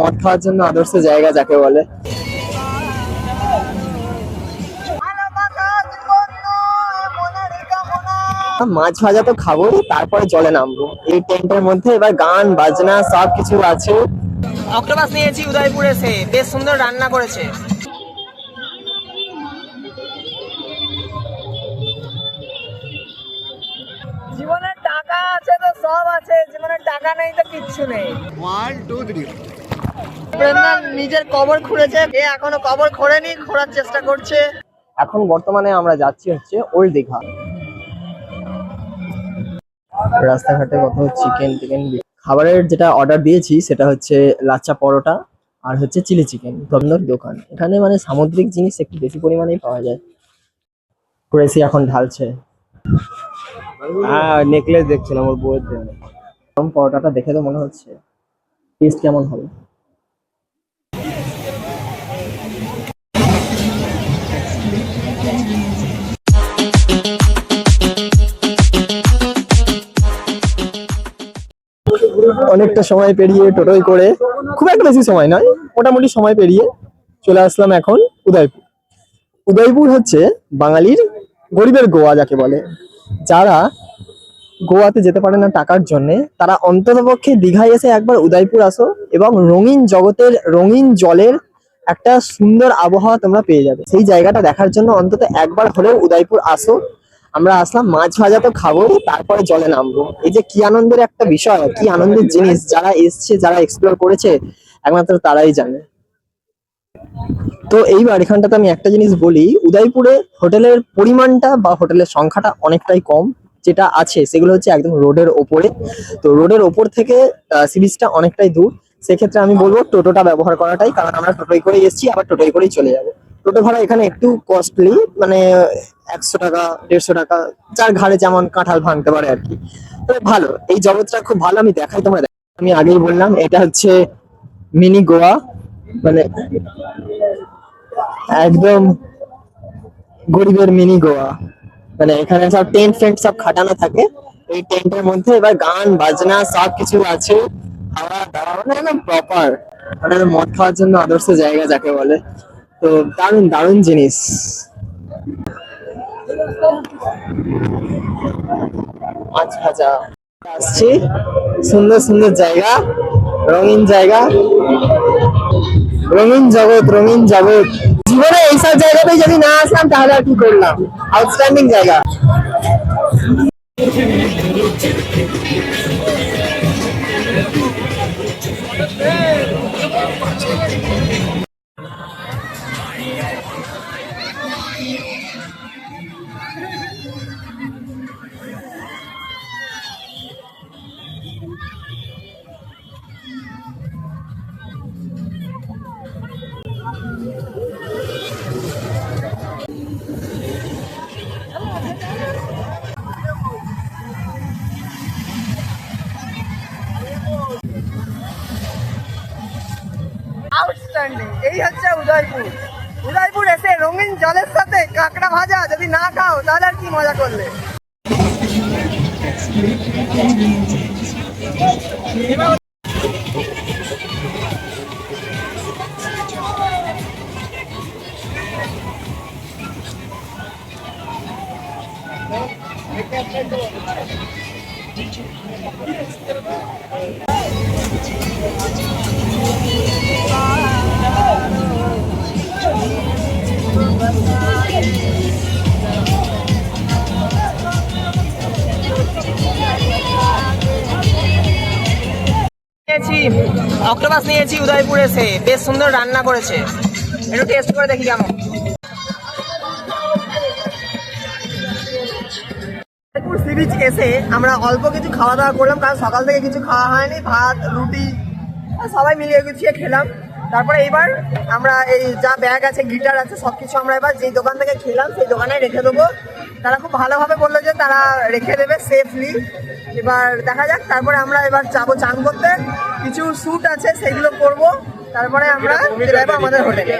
মদ খাওয়ার জন্য আদর্শ জায়গা যাকে বলে। মাছ ভাজা তো খাব তারপরে জলে নামবো। এই টেন্টের মধ্যে এবার গান বাজনা সব কিছু আছে। অক্টোপাস নিয়েছি উদয়পুর এসে বেশ সুন্দর রান্না করেছে। জীবনের টাকা আছে তো সব আছে জীবনের টাকা নেই তো কিচ্ছু নেই। প্রেমদান নিজের কবর খুঁড়েছে। এ এখনও কবর খোঁড়েনি খোঁড়ার চেষ্টা করছে। এখন বর্তমানে আমরা যাচ্ছি হচ্ছে ওল্ড দীঘা। রাস্তাঘাটে কত চিকেন টিকেন খাবারের যেটা অর্ডার দিয়েছি সেটা হচ্ছে লাচ্চা পরোটা আর হচ্ছে চিলি চিকেন তন্দর দোকান। এখানে মানে সামুদ্রিক জিনিস একটু বেশি পরিমাণেই পাওয়া যায়। কুরেসি এখন ঢালছে। হ্যাঁ নেকলেস দেখছিলাম ওর বউয়ের জন্য। পরোটাটা দেখে তো মনে হচ্ছে। টেস্ট কেমন হবে? অনেকটা সময় পেরিয়ে টোটোই করে, খুব একটা বেশি সময় নয়, মোটামুটি সময় পেরিয়ে চলে আসলাম এখন উদয়পুর। উদয়পুর হচ্ছে বাঙালির গরিবের গোয়া যাকে বলে। যারা গোয়াতে যেতে পারে না টাকার জন্য, তারা অন্ততপক্ষে দীঘায় এসে একবার উদয়পুর আসো এবং রঙিন জগতের, রঙিন জলের একটা সুন্দর আবহাওয়া তোমরা পেয়ে যাবে। সেই জায়গাটা দেখার জন্য অন্তত একবার হলেও উদয়পুর আসো। আমরা আসলাম, মাছ ভাজা তো খাব, তারপরে জলে নামবো। এই যে কি আনন্দের একটা বিষয়, কি আনন্দের জিনিস, যারা এসছে, যারা এক্সপ্লোর করেছে, একমাত্র তারাই জানে। তো এইবার এখানটাতে আমি একটা জিনিস বলি, উদয়পুরে হোটেলের পরিমাণটা বা হোটেলের সংখ্যাটা অনেকটাই কম, যেটা আছে, সেগুলো হচ্ছে একদম রোডের ওপরে। তো রোডের ওপর থেকে সি বিচটা অনেকটাই দূর। সেক্ষেত্রে আমি বলব টোটোটা ব্যবহার করাটাই, কারণ আমরা টোটোই করে এসেছি, আবার টোটোই করেই চলে যাব। টোটো ভাড়া এখানে একটু কস্টলি মানে একশো টাকা, দেড়শো টাকা, যার ঘাড়ে যেমন কাঁঠাল ভাঙতে পারে আর কি। তবে ভালো, এই জগৎটা খুব ভালো, আমি দেখাই তোমরা। আমি আগেই বললাম, এটা হচ্ছে মিনি গোয়া মানে একদম গরিবের মিনি গোয়া। মানে এখানে সব টেন্ট ফেন্ট সব খাটানো থাকে। এই টেন্টের মধ্যে এবার গান, বাজনা সব কিছু আছে। খাওয়া, দাওয়া মানে প্রপার মানে মদ খাওয়ার জন্য আদর্শ জায়গা যাকে বলে। তো দারুণ দারুণ জিনিস। মাছ ভাজা আসছি। সুন্দর সুন্দর জায়গা। রঙিন জায়গা। রঙিন জগৎ রঙিন জগৎ। জীবনে এইসব জায়গাতে যদি না আসলাম তাহলে আর কি করলাম? আউটস্ট্যান্ডিং জায়গা। আউটস্ট্যান্ডিং উদয়পুর। উদয়পুর এসে রঙিন জলের সাথে কাঁকড়া ভাজা যদি না খাও, তাহলে আর কি মজা করলে? নিয়েছি, অক্টোপাস নিয়েছি উদয়পুর এসে। বেশ সুন্দর রান্না করেছে। একটু টেস্ট করে দেখি কেমন। উদয়পুর সি এসে আমরা অল্প কিছু খাওয়া দাওয়া করলাম, কারণ সকাল থেকে কিছু খাওয়া হয়নি, ভাত, রুটি সবাই মিলিয়ে গুছিয়ে খেলাম। তারপরে এবার আমরা এই যা ব্যাগ আছে গিটার আছে সব কিছু আমরা এবার যেই দোকান থেকে খেলাম সেই দোকানে রেখে দেবো। তারা খুব ভালোভাবে বলল যে তারা রেখে দেবে সেফলি এবার দেখা যাক তারপরে আমরা এবার যাব চান করতে। কিছু স্যুট আছে সেগুলো করব তারপরে আমরা আমাদের হোটেলে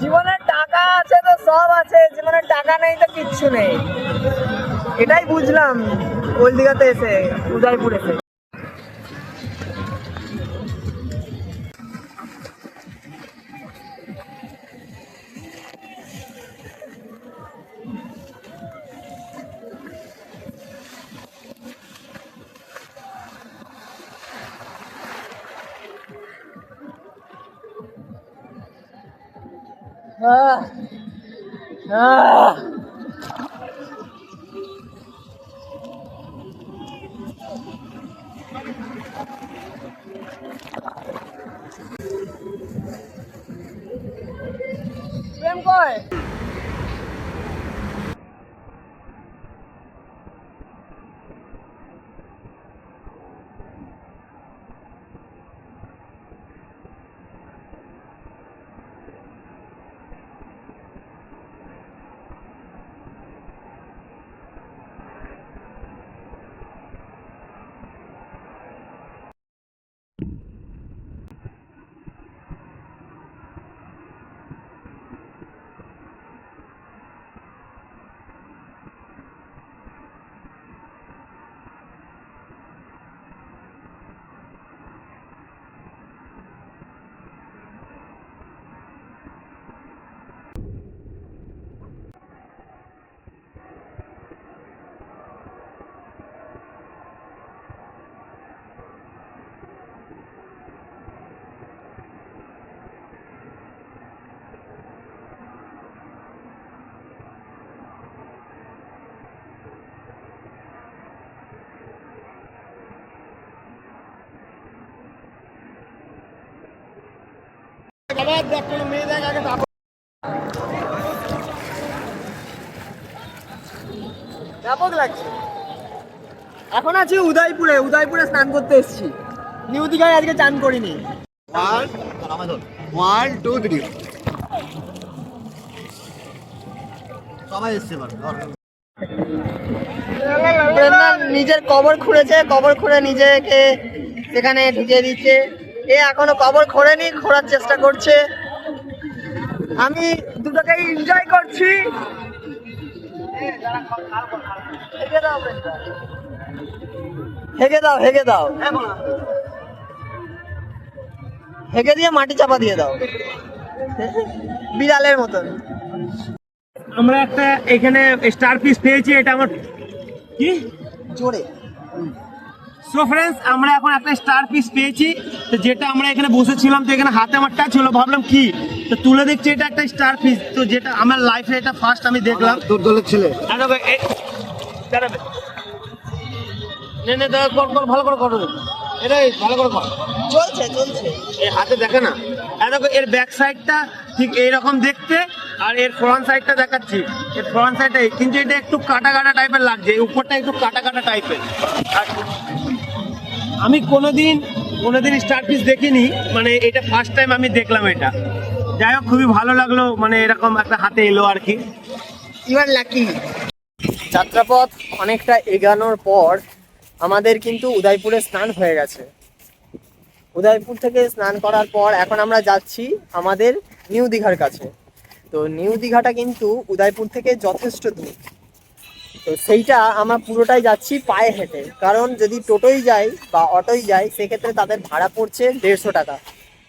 জীবনে টাকা আছে তো সব আছে, জীবনে টাকা নেই তো কিচ্ছু নেই। এটাই বুঝলাম ওল দিঘাতে এসে, উদয়পুর এসে। 아. 아. ব্যাপক লাগছে। এখন আছি উদয়পুরে উদয়পুরে স্নান করতে এসেছি। নিউ দীঘায় আজকে চান করিনি। ওয়ান টু থ্রি সবাই এসছে নিজের কবর খুঁড়েছে কবর খুঁড়ে নিজেকে সেখানে ঢুকিয়ে দিচ্ছে। এ এখনও কবর খোঁড়েনি খোঁড়ার চেষ্টা করছে। আমি দুটোকে এনজয় করছি। হেগে দাও প্রেমনাথ। হেগে দাও হেগে দাও। হেগে দিয়ে মাটি চাপা দিয়ে দাও। বিড়ালের মতন। আমরা একটা এখানে স্টার পিস পেয়েছি এটা আমার কি? জোরে। সো ফ্রেন্ডস আমরা এখন একটা স্টার পিস পেয়েছি। তো যেটা আমরা এখানে বসেছিলাম তো এখানে হাতে আমার টাচ হলো। ভাবলাম কি? তো তুলে দেখছি এটা একটা স্টার পিস তো যেটা আমার লাইফে এটা ফার্স্ট আমি দেখলাম। তোর দলের ছেলে। নে নে দাঁড়া, কর কর ভালো করে করো। এটা এই, ভালো করে কর। চলছে চলছে। এই হাতে দেখে না। দেখো এর ব্যাক সাইডটা ঠিক এইরকম দেখতে আর এর ফ্রন্ট সাইডটা দেখাচ্ছি। এর ফ্রন্ট সাইডে কিন্তু এটা একটু কাটা কাটা টাইপের লাগছে। এই উপরটা একটু কাটা কাটা টাইপের আর আমি কোনোদিন কোনোদিন স্টার পিস দেখিনি মানে এটা ফার্স্ট টাইম আমি দেখলাম এটা। যাই হোক খুবই ভালো লাগল মানে এরকম একটা হাতে এলো আর কি। ইউ আর লাকি যাত্রাপথ অনেকটা এগানোর পর আমাদের কিন্তু উদয়পুরে স্নান হয়ে গেছে। উদয়পুর থেকে স্নান করার পর এখন আমরা যাচ্ছি আমাদের নিউ দীঘার কাছে। তো নিউ দীঘাটা কিন্তু উদয়পুর থেকে যথেষ্ট দূর। তো সেইটা আমরা পুরোটাই যাচ্ছি পায়ে হেঁটে। কারণ যদি টোটোই যাই বা অটোই যাই, সেক্ষেত্রে তাদের ভাড়া পড়ছে দেড়শো টাকা।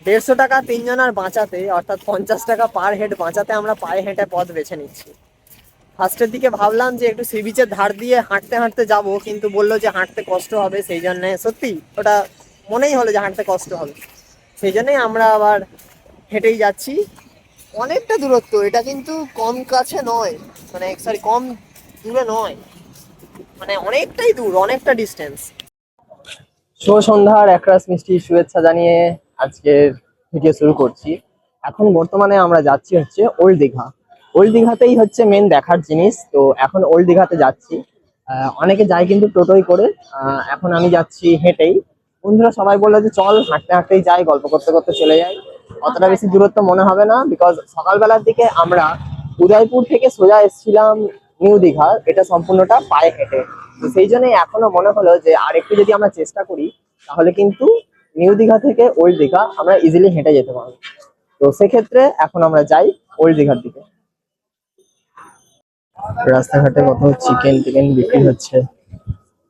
দেড়শো টাকা তিনজনের বাঁচাতে, অর্থাৎ পঞ্চাশ টাকা পার হেড বাঁচাতে আমরা পায়ে হেঁটে পথ বেছে নিচ্ছি। ফার্স্টের দিকে ভাবলাম যে একটু সি বিচের ধার দিয়ে হাঁটতে হাঁটতে যাব, কিন্তু বলল যে হাঁটতে কষ্ট হবে, সেই জন্যে সত্যি ওটা মনেই হলো যে হাঁটতে কষ্ট হবে। সেই জন্যই আমরা আবার হেঁটেই যাচ্ছি। অনেকটা দূরত্ব, এটা কিন্তু কম কাছে নয় মানে সরি কম দূরে নয়। মানে অনেকটাই দূর, অনেকটা ডিস্টেন্স শুভ সন্ধ্যার একরাশ মিষ্টি শুভেচ্ছা জানিয়ে আজকের ভিডিও শুরু করছি। এখন বর্তমানে আমরা যাচ্ছি হচ্ছে ওল্ড দীঘা ওল্ড দীঘাতেই হচ্ছে মেন দেখার জিনিস, তো এখন ওল্ড দীঘাতে যাচ্ছি। অনেকে যায় কিন্তু টোটোই করে। এখন আমি যাচ্ছি হেঁটেই। বন্ধুরা সবাই বলল যে চল, হাঁটতে হাঁটতেই যাই, গল্প করতে করতে চলে যাই। অতটা বেশি দূরত্ব মনে হবে না বিকজ সকালবেলার দিকে আমরা উদয়পুর থেকে সোজা এসেছিলাম নিউ দীঘা এটা সম্পূর্ণটা পায়ে হেঁটে। তো সেই জন্যই এখনও মনে হলো যে আর একটু যদি আমরা চেষ্টা করি, তাহলে কিন্তু নিউ দীঘা থেকে ওল্ড দীঘা আমরা ইজিলি হেঁটে যেতে পারব। তো সেক্ষেত্রে এখন আমরা যাই ওল্ড দীঘার দিকে। রাস্তাঘাটে কত চিকেন টিকেন বিক্রি হচ্ছে।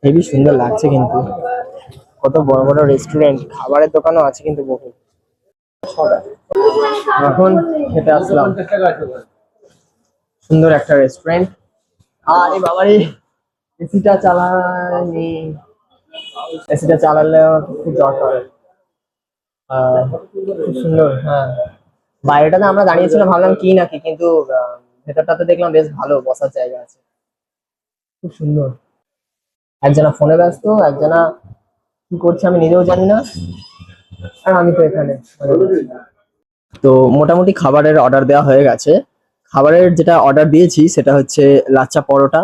হেবি সুন্দর লাগছে কিন্তু। কত বড় বড় রেস্টুরেন্ট খাবারের দোকানও আছে কিন্তু বহু এখন খেতে আসলাম। সুন্দর একটা রেস্টুরেন্ট আরে বাবারে, এসিটা চালানি। এসিটা চালালে খুব দরকার। খুব সুন্দর হ্যাঁ। বাইরেটাতে আমরা দাঁড়িয়েছিলাম, ভাবলাম কি নাকি কিন্তু ভেতরটাতে দেখলাম বেশ ভালো, বসার জায়গা আছে। খুব সুন্দর। একজনা ফোনে ব্যস্ত, একজনা কি করছে আমি নিজেও জানি না। আর আমি তো এখানে। তো মোটামুটি খাবারের অর্ডার দেওয়া হয়ে গেছে। খাবারের যেটা অর্ডার দিয়েছি সেটা হচ্ছে লাচ্চা পরোটা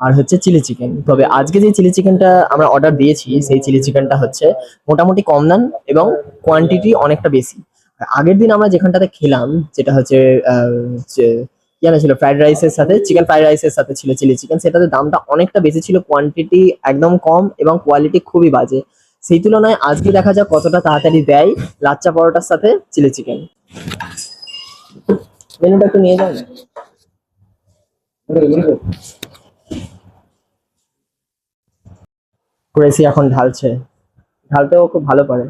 আর হচ্ছে চিলি চিকেন তবে আজকে যে চিলি চিকেনটা আমরা অর্ডার দিয়েছি, সেই চিলি চিকেনটা হচ্ছে মোটামুটি কম দাম এবং কোয়ান্টিটি অনেকটা বেশি। আগের দিন আমরা যেখানটাতে খেলাম, যেটা হচ্ছে জানা ছিল ফ্রাইড রাইসের সাথে চিকেন ফ্রাইড রাইসের সাথে ছিল চিলি চিকেন সেটাতে দামটা অনেকটা বেশি ছিল কোয়ান্টিটি একদম কম এবং কোয়ালিটি খুবই বাজে। সেই তুলনায় আজকে দেখা যাক কতটা তাড়াতাড়ি দেয় লাচ্চা পরোটার সাথে চিলি চিকেন মেনুটা একটু নিয়ে যাও কুরেসি এখন ঢালছে। ঢালতেও খুব ভালো পারে।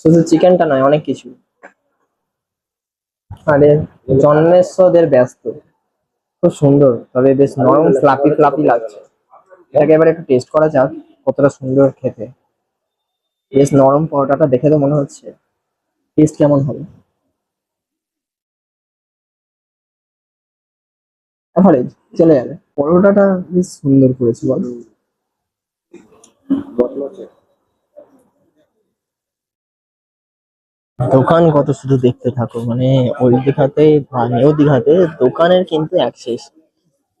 শুধু চিকেনটা নয়, অনেক কিছু। আরে জন্মেশ্বদের ব্যস্ত। খুব সুন্দর, তবে বেশ নরম ফ্লাপি ফ্লাপি লাগছে। এটাকে এবার একটু টেস্ট করা যাক, কতটা সুন্দর খেতে। বেশ নরম পরোটাটা দেখে তো মনে হচ্ছে। টেস্ট কেমন হবে? এভারেজ চলে যাবে। পরোটাটা বেশ সুন্দর করেছে বল। দোকান কত শুধু দেখতে থাকো মানে ওই দিঘাতে বা নিউ দীঘাতে দোকানের কিন্তু এক শেষ।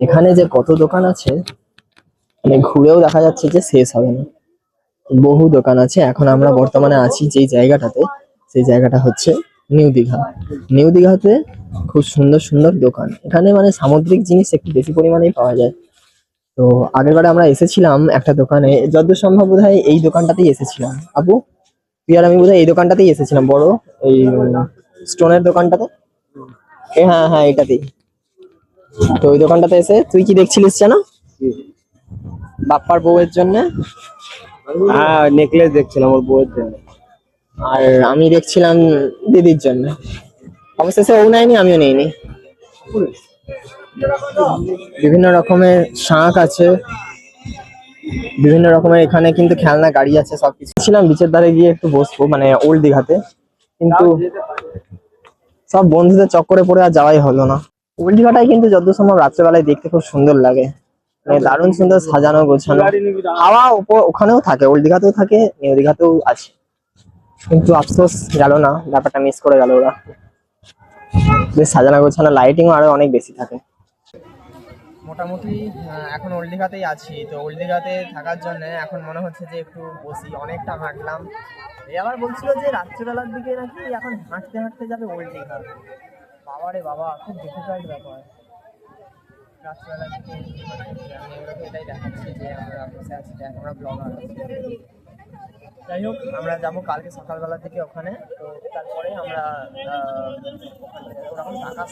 এখানে যে কত দোকান আছে মানে ঘুরেও দেখা যাচ্ছে যে শেষ হবে না। বহু দোকান আছে এখন আমরা বর্তমানে আছি যেই জায়গাটাতে সেই জায়গাটা হচ্ছে নিউ দীঘা। নিউ দীঘাতে খুব সুন্দর সুন্দর দোকান। এখানে মানে সামুদ্রিক জিনিস একটু বেশি পরিমাণেই পাওয়া যায়। তো আগেরবারে আমরা এসেছিলাম একটা দোকানে। যতদূর সম্ভব বোধ হয় এই দোকানটাতেই এসেছিলাম। আপু তুই আর আমি বোধহয় এই দোকানটাতেই এসেছিলাম। বড় এই স্টোনের দোকানটাতে? হ্যাঁ হ্যাঁ এটাতেই। তো ওই দোকানটাতে এসে তুই কি দেখছিলিস জানো? বাপ্পার বউয়ের জন্য? হ্যাঁ নেকলেস দেখছিলাম ওর বউয়ের জন্য। আর আমি দেখছিলাম দিদির জন্য। অবশেষে ও নেয়নি আমিও নেইনি। বিভিন্ন রকমের শাঁখ আছে। বিভিন্ন রকমের এখানে কিন্তু খেলনা, গাড়ি আছে, সবকিছু। ছিলাম বিচের ধারে গিয়ে একটু বসবো মানে ওল্ড দীঘাতে। কিন্তু সব বন্ধুদের চক্করে পড়ে আর যাওয়াই হলো না। ওল্ড দীঘাটাই কিন্তু যত সম্ভব রাত্রেবেলায় দেখতে খুব সুন্দর লাগে। মানে দারুণ সুন্দর সাজানো গোছানো। হাওয়া ওখানেও থাকে, ওল্ড দীঘাতেও থাকে, নিউ দীঘাতেও আছে। কিন্তু আফসোস গেল না, ব্যাপারটা মিস করে গেল ওরা। বেশ সাজানো গোছানো লাইটিংও আরও অনেক বেশি থাকে। মোটামুটি এখন ওল্ড দীঘাতেই আছি। তো ওল্ড দীঘাতে থাকার জন্য এখন মনে হচ্ছে যে একটু বসি, অনেকটা হাঁটলাম। এ আবার বলছিল যে রাত্রিবেলার দিকে নাকি এখন হাঁটতে হাঁটতে যাবে ওল্ড দীঘা বাবা রে বাবা, খুব ডিফিকাল্ট ব্যাপার। রাত্রিবেলার দিকে আমি ওদেরকে এটাই দেখাচ্ছি যে আমরা বসে আছি আমরা ব্লগার যাই হোক আমরা যাব কালকে সকালবেলা থেকে ওখানে। তো তারপরে আমরা ওরকম টাকা